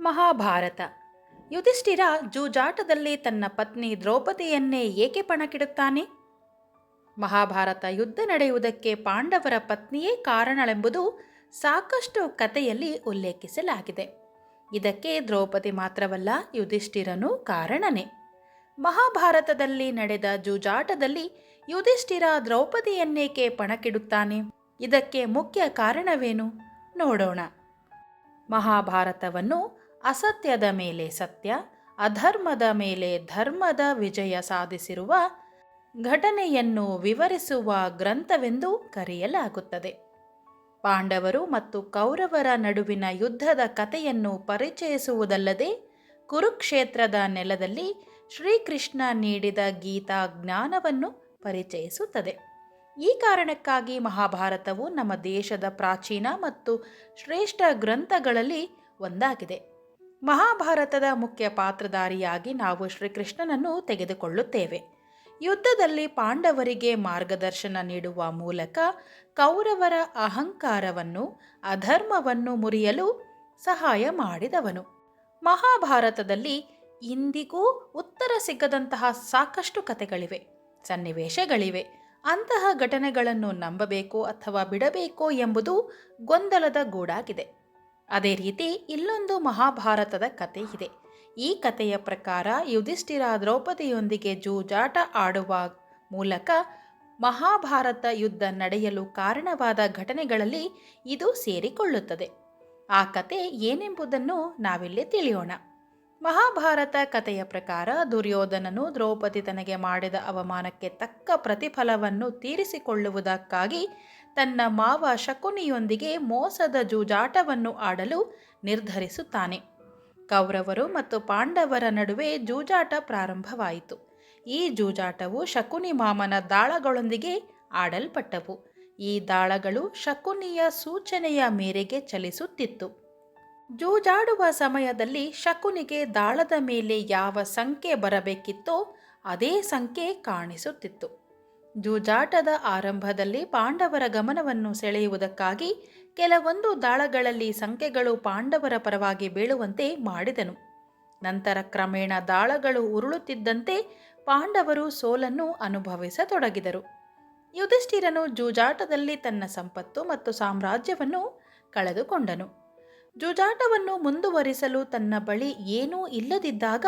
ಮಹಾಭಾರತ. ಯುಧಿಷ್ಠಿರ ಜೂಜಾಟದಲ್ಲಿ ತನ್ನ ಪತ್ನಿ ದ್ರೌಪದಿಯನ್ನೇ ಏಕೆ ಪಣಕ್ಕಿಡುತ್ತಾನೆ? ಮಹಾಭಾರತ ಯುದ್ಧ ನಡೆಯುವುದಕ್ಕೆ ಪಾಂಡವರ ಪತ್ನಿಯೇ ಕಾರಣಳೆಂಬುದು ಸಾಕಷ್ಟು ಕಥೆಯಲ್ಲಿ ಉಲ್ಲೇಖಿಸಲಾಗಿದೆ. ಇದಕ್ಕೆ ದ್ರೌಪದಿ ಮಾತ್ರವಲ್ಲ, ಯುಧಿಷ್ಠಿರನು ಕಾರಣನೇ. ಮಹಾಭಾರತದಲ್ಲಿ ನಡೆದ ಜೂಜಾಟದಲ್ಲಿ ಯುಧಿಷ್ಠಿರ ದ್ರೌಪದಿಯನ್ನೇಕೆ ಪಣಕ್ಕಿಡುತ್ತಾನೆ? ಇದಕ್ಕೆ ಮುಖ್ಯ ಕಾರಣವೇನು? ನೋಡೋಣ. ಮಹಾಭಾರತವನ್ನು ಅಸತ್ಯದ ಮೇಲೆ ಸತ್ಯ, ಅಧರ್ಮದ ಮೇಲೆ ಧರ್ಮದ ವಿಜಯ ಸಾಧಿಸಿರುವ ಘಟನೆಯನ್ನು ವಿವರಿಸುವ ಗ್ರಂಥವೆಂದು ಕರೆಯಲಾಗುತ್ತದೆ. ಪಾಂಡವರು ಮತ್ತು ಕೌರವರ ನಡುವಿನ ಯುದ್ಧದ ಕಥೆಯನ್ನು ಪರಿಚಯಿಸುವುದಲ್ಲದೆ ಕುರುಕ್ಷೇತ್ರದ ನೆಲದಲ್ಲಿ ಶ್ರೀಕೃಷ್ಣ ನೀಡಿದ ಗೀತಾ ಜ್ಞಾನವನ್ನು ಪರಿಚಯಿಸುತ್ತದೆ. ಈ ಕಾರಣಕ್ಕಾಗಿ ಮಹಾಭಾರತವು ನಮ್ಮ ದೇಶದ ಪ್ರಾಚೀನ ಮತ್ತು ಶ್ರೇಷ್ಠ ಗ್ರಂಥಗಳಲ್ಲಿ ಒಂದಾಗಿದೆ. ಮಹಾಭಾರತದ ಮುಖ್ಯ ಪಾತ್ರಧಾರಿಯಾಗಿ ನಾವು ಶ್ರೀಕೃಷ್ಣನನ್ನು ತೆಗೆದುಕೊಳ್ಳುತ್ತೇವೆ. ಯುದ್ಧದಲ್ಲಿ ಪಾಂಡವರಿಗೆ ಮಾರ್ಗದರ್ಶನ ನೀಡುವ ಮೂಲಕ ಕೌರವರ ಅಹಂಕಾರವನ್ನು, ಅಧರ್ಮವನ್ನು ಮುರಿಯಲು ಸಹಾಯ ಮಾಡಿದವನು. ಮಹಾಭಾರತದಲ್ಲಿ ಇಂದಿಗೂ ಉತ್ತರ ಸಿಗದಂತಹ ಸಾಕಷ್ಟು ಕಥೆಗಳಿವೆ, ಸನ್ನಿವೇಶಗಳಿವೆ. ಅಂತಹ ಘಟನೆಗಳನ್ನು ನಂಬಬೇಕೋ ಅಥವಾ ಬಿಡಬೇಕೋ ಎಂಬುದು ಗೊಂದಲದ ಗೂಡಾಗಿದೆ. ಅದೇ ರೀತಿ ಇಲ್ಲೊಂದು ಮಹಾಭಾರತದ ಕತೆ ಇದೆ. ಈ ಕಥೆಯ ಪ್ರಕಾರ ಯುಧಿಷ್ಠಿರ ದ್ರೌಪದಿಯೊಂದಿಗೆ ಜೂಜಾಟ ಆಡುವ ಮೂಲಕ ಮಹಾಭಾರತ ಯುದ್ಧ ನಡೆಯಲು ಕಾರಣವಾದ ಘಟನೆಗಳಲ್ಲಿ ಇದು ಸೇರಿಕೊಳ್ಳುತ್ತದೆ. ಆ ಕತೆ ಏನೆಂಬುದನ್ನು ನಾವಿಲ್ಲಿ ತಿಳಿಯೋಣ. ಮಹಾಭಾರತ ಕಥೆಯ ಪ್ರಕಾರ ದುರ್ಯೋಧನನು ದ್ರೌಪದಿ ತನಗೆ ಮಾಡಿದ ಅವಮಾನಕ್ಕೆ ತಕ್ಕ ಪ್ರತಿಫಲವನ್ನು ತೀರಿಸಿಕೊಳ್ಳುವುದಕ್ಕಾಗಿ ತನ್ನ ಮಾವ ಶಕುನಿಯೊಂದಿಗೆ ಮೋಸದ ಜೂಜಾಟವನ್ನು ಆಡಲು ನಿರ್ಧರಿಸುತ್ತಾನೆ. ಕೌರವರು ಮತ್ತು ಪಾಂಡವರ ನಡುವೆ ಜೂಜಾಟ ಪ್ರಾರಂಭವಾಯಿತು. ಈ ಜೂಜಾಟವು ಶಕುನಿ ಮಾಮನ ದಾಳಗಳೊಂದಿಗೆ ಆಡಲ್ಪಟ್ಟವು. ಈ ದಾಳಗಳು ಶಕುನಿಯ ಸೂಚನೆಯ ಮೇರೆಗೆ ಚಲಿಸುತ್ತಿತ್ತು. ಜೂಜಾಡುವ ಸಮಯದಲ್ಲಿ ಶಕುನಿಗೆ ದಾಳದ ಮೇಲೆ ಯಾವ ಸಂಖ್ಯೆ ಬರಬೇಕಿತ್ತೋ ಅದೇ ಸಂಖ್ಯೆ ಕಾಣಿಸುತ್ತಿತ್ತು. ಜೂಜಾಟದ ಆರಂಭದಲ್ಲಿ ಪಾಂಡವರ ಗಮನವನ್ನು ಸೆಳೆಯುವುದಕ್ಕಾಗಿ ಕೆಲವೊಂದು ದಾಳಗಳಲ್ಲಿ ಸಂಖ್ಯೆಗಳು ಪಾಂಡವರ ಪರವಾಗಿ ಬೀಳುವಂತೆ ಮಾಡಿದನು. ನಂತರ ಕ್ರಮೇಣ ದಾಳಗಳು ಉರುಳುತ್ತಿದ್ದಂತೆ ಪಾಂಡವರು ಸೋಲನ್ನು ಅನುಭವಿಸತೊಡಗಿದರು. ಯುಧಿಷ್ಠಿರನು ಜೂಜಾಟದಲ್ಲಿ ತನ್ನ ಸಂಪತ್ತು ಮತ್ತು ಸಾಮ್ರಾಜ್ಯವನ್ನು ಕಳೆದುಕೊಂಡನು. ಜೂಜಾಟವನ್ನು ಮುಂದುವರಿಸಲು ತನ್ನ ಬಳಿ ಏನೂ ಇಲ್ಲದಿದ್ದಾಗ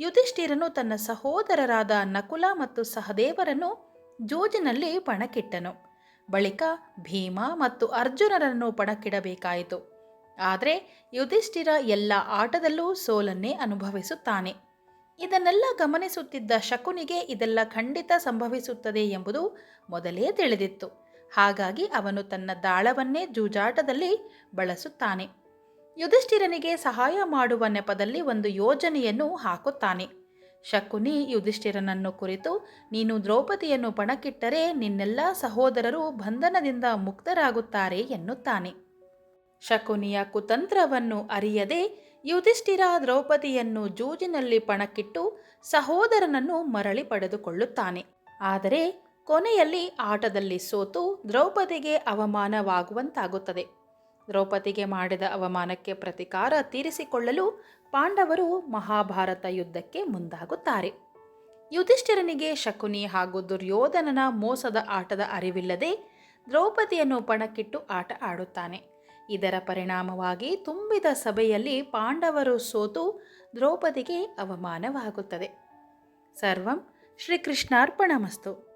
ಯುಧಿಷ್ಠಿರನು ತನ್ನ ಸಹೋದರರಾದ ನಕುಲ ಮತ್ತು ಸಹದೇವರನ್ನು ಜೂಜಿನಲ್ಲಿ ಪಣಕ್ಕಿಟ್ಟನು. ಬಳಿಕ ಭೀಮ ಮತ್ತು ಅರ್ಜುನರನ್ನು ಪಣಕ್ಕಿಡಬೇಕಾಯಿತು. ಆದರೆ ಯುಧಿಷ್ಠಿರ ಎಲ್ಲ ಆಟದಲ್ಲೂ ಸೋಲನ್ನೇ ಅನುಭವಿಸುತ್ತಾನೆ. ಇದನ್ನೆಲ್ಲ ಗಮನಿಸುತ್ತಿದ್ದ ಶಕುನಿಗೆ ಇದೆಲ್ಲ ಖಂಡಿತ ಸಂಭವಿಸುತ್ತದೆ ಎಂಬುದು ಮೊದಲೇ ತಿಳಿದಿತ್ತು. ಹಾಗಾಗಿ ಅವನು ತನ್ನ ದಾಳವನ್ನೇ ಜೂಜಾಟದಲ್ಲಿ ಬಳಸುತ್ತಾನೆ. ಯುಧಿಷ್ಠಿರನಿಗೆ ಸಹಾಯ ಮಾಡುವ ನೆಪದಲ್ಲಿ ಒಂದು ಯೋಜನೆಯನ್ನು ಹಾಕುತ್ತಾನೆ. ಶಕುನಿ ಯುಧಿಷ್ಠಿರನನ್ನು ಕುರಿತು, ನೀನು ದ್ರೌಪದಿಯನ್ನು ಪಣಕ್ಕಿಟ್ಟರೆ ನಿನ್ನೆಲ್ಲ ಸಹೋದರರು ಬಂಧನದಿಂದ ಮುಕ್ತರಾಗುತ್ತಾರೆ ಎನ್ನುತ್ತಾನೆ. ಶಕುನಿಯ ಕುತಂತ್ರವನ್ನು ಅರಿಯದೆ ಯುಧಿಷ್ಠಿರ ದ್ರೌಪದಿಯನ್ನು ಜೂಜಿನಲ್ಲಿ ಪಣಕ್ಕಿಟ್ಟು ಸಹೋದರನನ್ನು ಮರಳಿ ಪಡೆದುಕೊಳ್ಳುತ್ತಾನೆ. ಆದರೆ ಕೊನೆಯಲ್ಲಿ ಆಟದಲ್ಲಿ ಸೋತು ದ್ರೌಪದಿಗೆ ಅವಮಾನವಾಗುವಂತಾಗುತ್ತದೆ. ದ್ರೌಪದಿಗೆ ಮಾಡಿದ ಅವಮಾನಕ್ಕೆ ಪ್ರತಿಕಾರ ತೀರಿಸಿಕೊಳ್ಳಲು ಪಾಂಡವರು ಮಹಾಭಾರತ ಯುದ್ಧಕ್ಕೆ ಮುಂದಾಗುತ್ತಾರೆ. ಯುಧಿಷ್ಠಿರನಿಗೆ ಶಕುನಿ ಹಾಗೂ ದುರ್ಯೋಧನನ ಮೋಸದ ಆಟದ ಅರಿವಿಲ್ಲದೆ ದ್ರೌಪದಿಯನ್ನು ಪಣಕ್ಕಿಟ್ಟು ಆಟ ಆಡುತ್ತಾನೆ. ಇದರ ಪರಿಣಾಮವಾಗಿ ತುಂಬಿದ ಸಭೆಯಲ್ಲಿ ಪಾಂಡವರು ಸೋತು ದ್ರೌಪದಿಗೆ ಅವಮಾನವಾಗುತ್ತದೆ. ಸರ್ವಂ ಶ್ರೀಕೃಷ್ಣಾರ್ಪಣಮಸ್ತು.